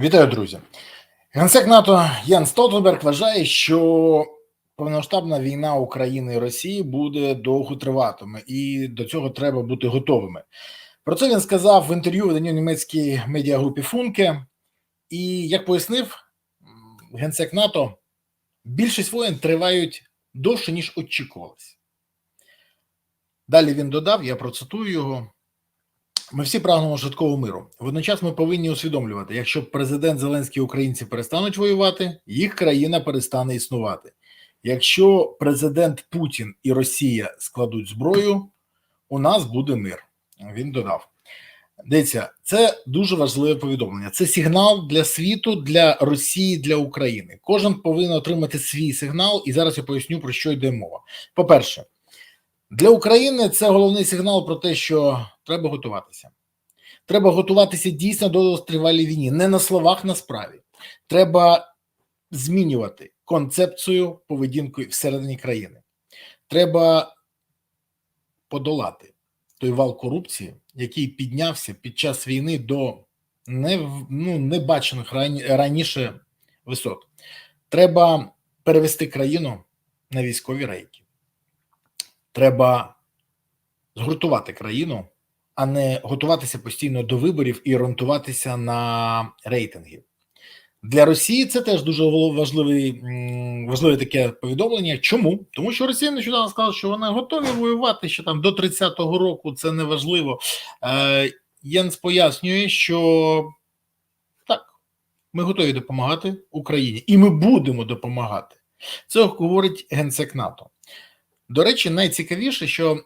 Вітаю, друзі. Генсек НАТО Ян Столтенберг вважає, що повномасштабна війна України і Росії буде довго триватиме, і до цього треба бути готовими. Про це він сказав в інтерв'ю виданню німецькій медіагрупі Функе. І як пояснив генсек НАТО, більшість воєн тривають довше, ніж очікувалось. Далі він додав: я процитую його. Ми всі прагнемо швидкого миру. Водночас ми повинні усвідомлювати, якщо президент Зеленський і українці перестануть воювати, їх країна перестане існувати. Якщо президент Путін і Росія складуть зброю, у нас буде мир. Він додав. Дивіться, це дуже важливе повідомлення. Це сигнал для світу, для Росії, для України. Кожен повинен отримати свій сигнал, і зараз я поясню про що йде мова. По-перше, для України це головний сигнал про те, що треба готуватися. Треба готуватися дійсно до тривалій війні, не на словах, на справі. Треба змінювати концепцію поведінки всередині країни. Треба подолати той вал корупції, який піднявся під час війни до ну, небачених раніше висот. Треба перевести країну на військові рейки. Треба згуртувати країну, а не готуватися постійно до виборів і орієнтуватися на рейтинги. Для Росії це теж дуже важливе таке повідомлення. Чому? Тому що Росія нещодавно сказала, що вони готові воювати ще там до 30-го року. Це не важливо. Е, Єнс пояснює, що так, ми готові допомагати Україні, і ми будемо допомагати. Це говорить генсек НАТО. До речі, найцікавіше, що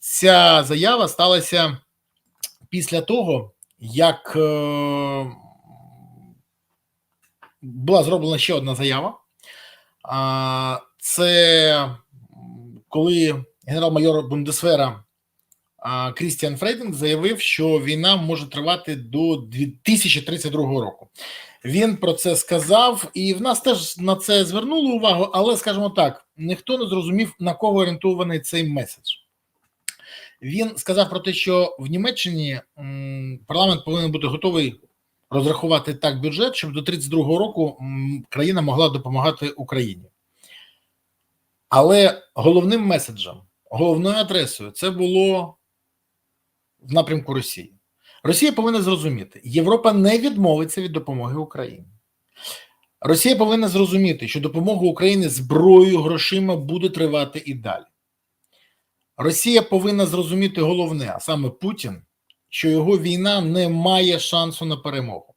ця заява сталася після того, як е, була зроблена ще одна заява. Це коли генерал-майор Бундесвера Крістіан Фрейдинг заявив, що війна може тривати до 2032 року. Він про це сказав, і в нас теж на це звернули увагу, але скажімо так, ніхто не зрозумів на кого орієнтований цей меседж. Він сказав про те, що в Німеччині парламент повинен бути готовий розрахувати так бюджет, щоб до 32-го року країна могла допомагати Україні. Але головним меседжем, головною адресою це було в напрямку Росії. Росія повинна зрозуміти, Європа не відмовиться від допомоги Україні. Росія повинна зрозуміти, що допомога Україні зброєю грошима буде тривати і далі. Росія повинна зрозуміти головне, а саме Путін, що його війна не має шансу на перемогу.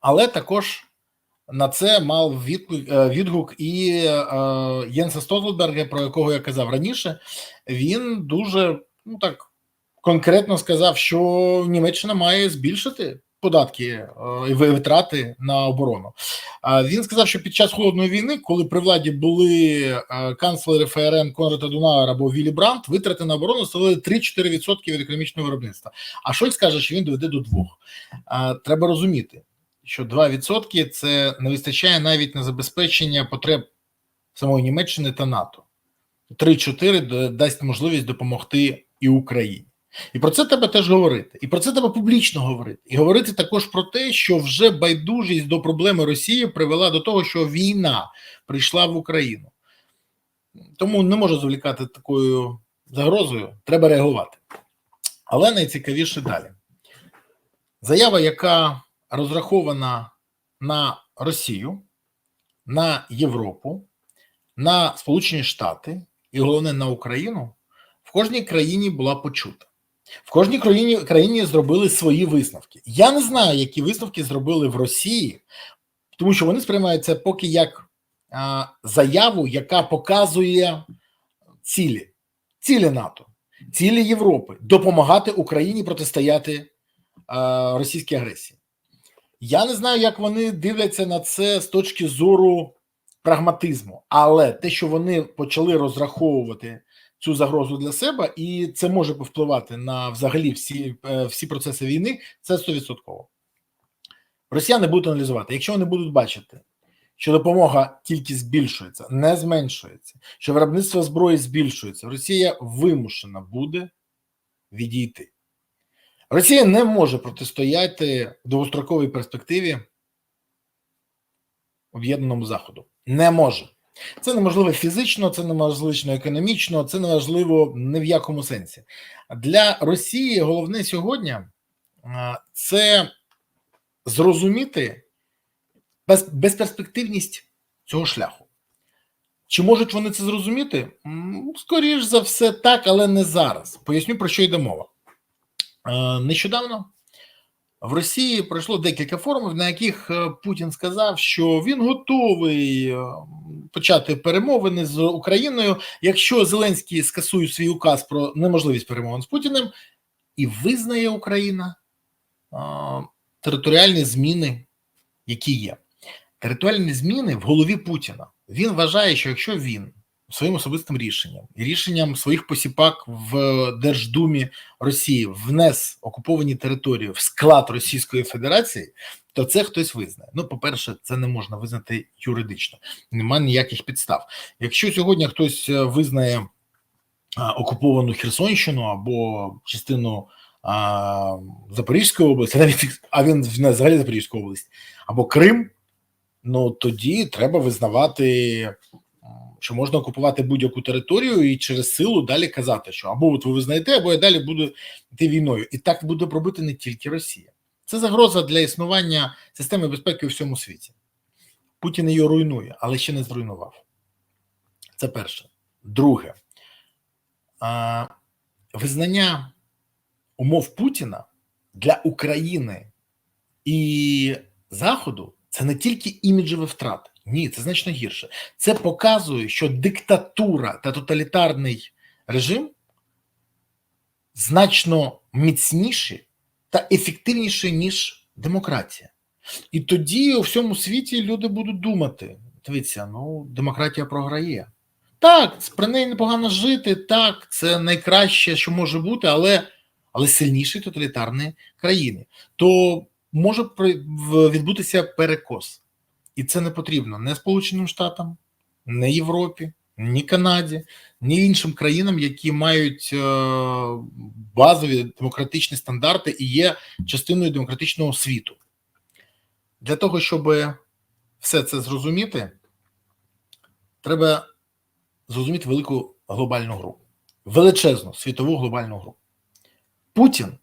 Але також на це мав е, відгук і е, Єнса Столтенберга, про якого я казав раніше. Він дуже ну так конкретно сказав, що Німеччина має збільшити податки е, і витрати на оборону. Він сказав, що під час холодної війни, коли при владі були е, канцлери ФРН Конрада Дунауер або Віллі Брандт, витрати на оборону становили 3-4% від економічного виробництва. А Шольц каже, що він доведе до двох. Треба розуміти, що 2% – це не вистачає навіть на забезпечення потреб самої Німеччини та НАТО. 3-4 дасть можливість допомогти і Україні. І про це треба теж говорити, і про це треба публічно говорити, і говорити також про те, що вже байдужість до проблеми Росії привела до того, що війна прийшла в Україну. Тому не можу зволікати такою загрозою, треба реагувати. Але найцікавіше далі. Заява, яка розрахована на Росію, на Європу, на Сполучені Штати і головне на Україну, в кожній країні була почута. В кожній країні країні зробили свої висновки. Я не знаю, які висновки зробили в Росії, тому що вони сприймають це поки як а, заяву, яка показує цілі, цілі НАТО, цілі Європи допомагати Україні протистояти а, російській агресії. Я не знаю, як вони дивляться на це з точки зору прагматизму, але те, що вони почали розраховувати цю загрозу для себе, і це може повпливати на взагалі всі е, всі процеси війни. Це 100%. Росіяни будуть аналізувати. Якщо вони будуть бачити, що допомога тільки збільшується, не зменшується, що виробництво зброї збільшується, Росія вимушена буде відійти. Росія не може протистояти довгостроковій перспективі об'єднаному заходу. Не може. Це неможливо фізично, це неможливо економічно, це неможливо ні в якому сенсі. Для Росії головне сьогодні це зрозуміти без, безперспективність цього шляху. Чи можуть вони це зрозуміти? Скоріш за все, так, але не зараз. Поясню про що йде мова. Е, Нещодавно в Росії пройшло декілька форумів, на яких е, Путін сказав, що він готовий е, почати перемовини з Україною, якщо Зеленський скасує свій указ про неможливість перемовин з Путіним і визнає Україна е, територіальні зміни, які є. Територіальні зміни в голові Путіна. Він вважає, що якщо він своїм особистим рішенням і рішенням своїх посіпак в Держдумі Росії внес окуповані території в склад Російської Федерації, то це хтось визнає. Ну, по-перше, це не можна визнати юридично, немає ніяких підстав. Якщо сьогодні хтось е, визнає окуповану Херсонщину або частину а, Запорізької області, навіть а він взагалі Запорізьку область, або Крим, ну тоді треба визнавати що можна окупувати будь-яку територію і через силу далі казати, що або от ви визнаєте, або я далі буду йти війною. І так буде робити не тільки Росія. Це загроза для існування системи безпеки у всьому світі. Путін її руйнує, але ще не зруйнував. Це перше. Друге, а, визнання умов Путіна для України і Заходу це не тільки іміджеві втрати. Ні, це значно гірше. Це показує, що диктатура та тоталітарний режим значно міцніші та ефективніші, ніж демократія. І тоді у всьому світі люди будуть думати: дивіться, ну, демократія програє. Так, при неї непогано жити, так, це найкраще, що може бути, але, але сильніші тоталітарні країни. То може відбутися перекос. І це не потрібно не Сполученим Штатам, не Європі, ні Канаді, ні іншим країнам, які мають е, базові демократичні стандарти і є частиною демократичного світу. Для того, щоб все це зрозуміти, треба зрозуміти велику глобальну гру, величезну світову глобальну гру. Путін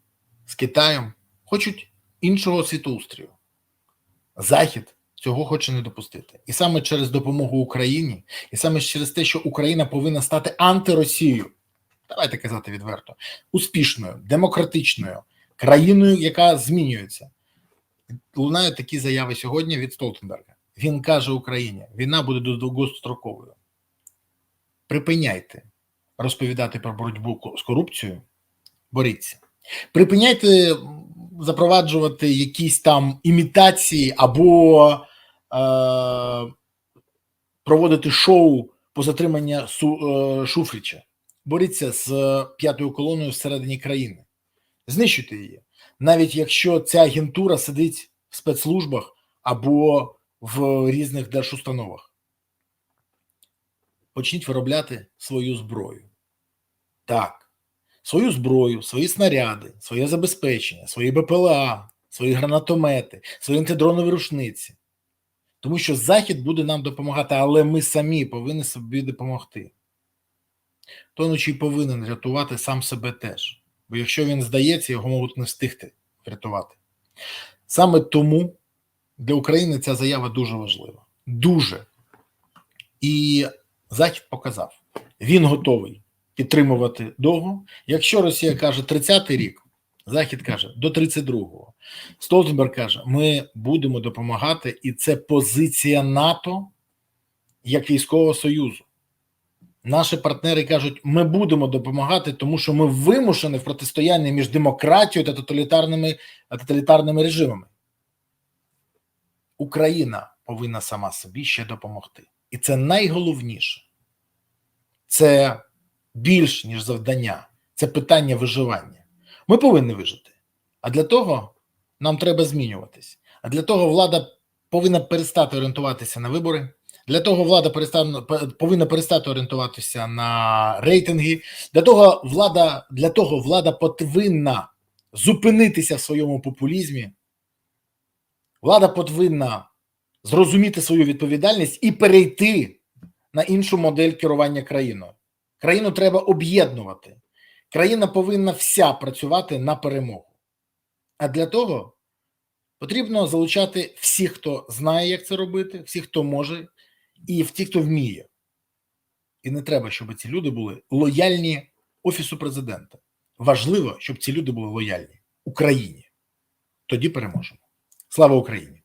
з Китаєм хочуть іншого світоустрію. Захід цього хоче не допустити. І саме через допомогу Україні, і саме через те, що Україна повинна стати антиросією, давайте казати відверто, успішною, демократичною країною, яка змінюється. Лунають такі заяви сьогодні від Столтенберга. Він каже Україні: війна буде довгостроковою. Припиняйте розповідати про боротьбу з корупцією, боріться. Припиняйте запроваджувати якісь там імітації або проводити шоу по затримання е, Шуфрича. Боріться з п'ятою колоною всередині країни. Знищуйте її. Навіть якщо ця агентура сидить в спецслужбах або в різних держустановах. Почніть виробляти свою зброю. Так, свою зброю, свої снаряди, своє забезпечення, свої БПЛА, свої гранатомети, свої антидронові рушниці. Тому що Захід буде нам допомагати, але ми самі повинні собі допомогти. Тонучий повинен рятувати сам себе теж. Бо якщо він здається, його можуть не встигти врятувати. Саме тому для України ця заява дуже важлива. Дуже. І Захід показав, він готовий підтримувати довго. Якщо Росія каже 30-й рік, Захід каже до 32-го. Столтенберг каже: ми будемо допомагати, і це позиція НАТО як військового союзу. Наші партнери кажуть, ми будемо допомагати, тому що ми вимушені в протистоянні між демократією та тоталітарними, тоталітарними режимами. Україна повинна сама собі ще допомогти. І це найголовніше. Це більш ніж завдання, це питання виживання. Ми повинні вижити. А для того нам треба змінюватись. А для того влада повинна перестати орієнтуватися на вибори. Для того влада повинна перестати орієнтуватися на рейтинги. Для того влада для того влада повинна зупинитися в своєму популізмі. Влада повинна зрозуміти свою відповідальність і перейти на іншу модель керування країною. Країну треба об'єднувати. Країна повинна вся працювати на перемогу. А для того потрібно залучати всіх, хто знає, як це робити, всіх, хто може, і в ті, хто вміє. І не треба, щоб ці люди були лояльні Офісу президента. Важливо, щоб ці люди були лояльні Україні. Тоді переможемо. Слава Україні!